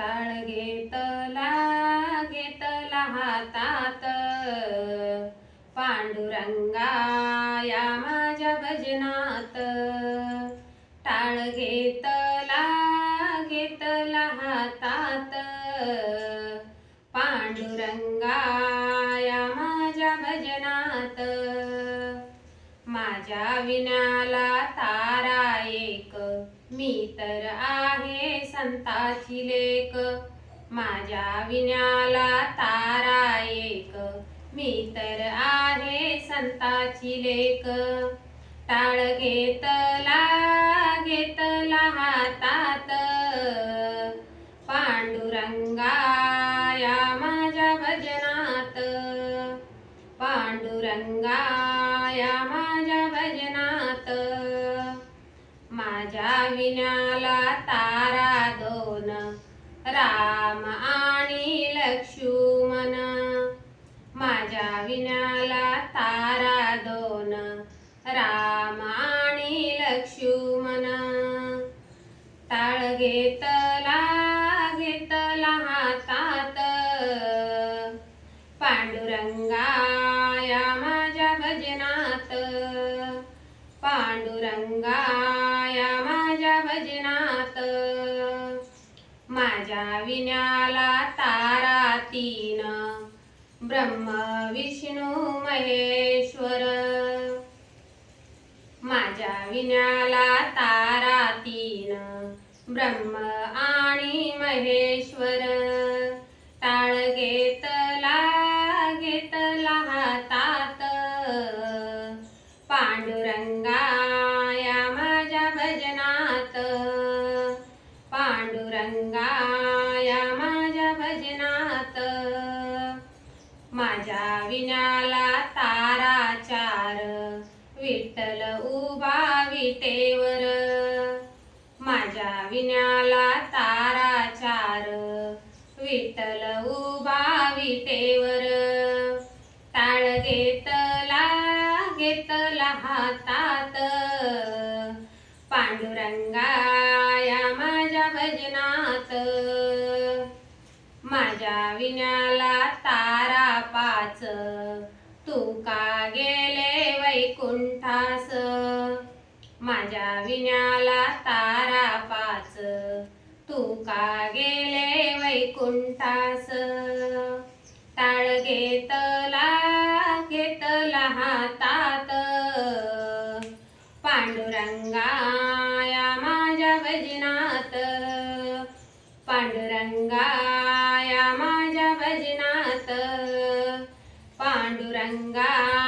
टाळ घेतला घेतला हातात. पांडुरंगा या माझ्या भजनात. टाळ घेतला घेतला हातात. पांडुरंगा या माझ्या भजनात. माझ्या विनाला तारा एक. मी तर आहे संताची लेक माझ्या विण्याला तारा एक. मी तर आहे संताची लेक टाळ घेतला घेतला हातात. पांडुरंगा या माझ्या भजनात. पांडुरंगा माझ्या विनाला तारा दोन. राम आणि लक्ष्मण. माझ्या विनाला तारा दोन. राम आणि लक्ष्मण. ताळ घेतला घेतला हातात. पांडुरंगाया माझ्या भजनात. पांडुरंगा माझ्या विण्याला तारा तीन. ब्रह्म विष्णू महेश्वर. माझ्या विण्याला तारा तीन. ब्रह्म आणि महेश्वर. टाळ घेतला घेतला हातात. पांडुरंगा पांडुरंगा माझ्या भजनात. माझ्या विण्याला तारा चार विठ्ठल उभा विटेवर. माझ्या विण्याला तारा चार विठ्ठल उभा विटेवर. ताळ घेतला घेतला हातात. पांडुरंगा माझ्या माझ्या विण्याला तारा पाच. तू का गेले वैकुंठास? माझ्या विण्याला तारा पाच. तू का गेले वैकुंठास? टाळ घेतला पांडुरंगाया माझ्या भजनात. पांडुरंगा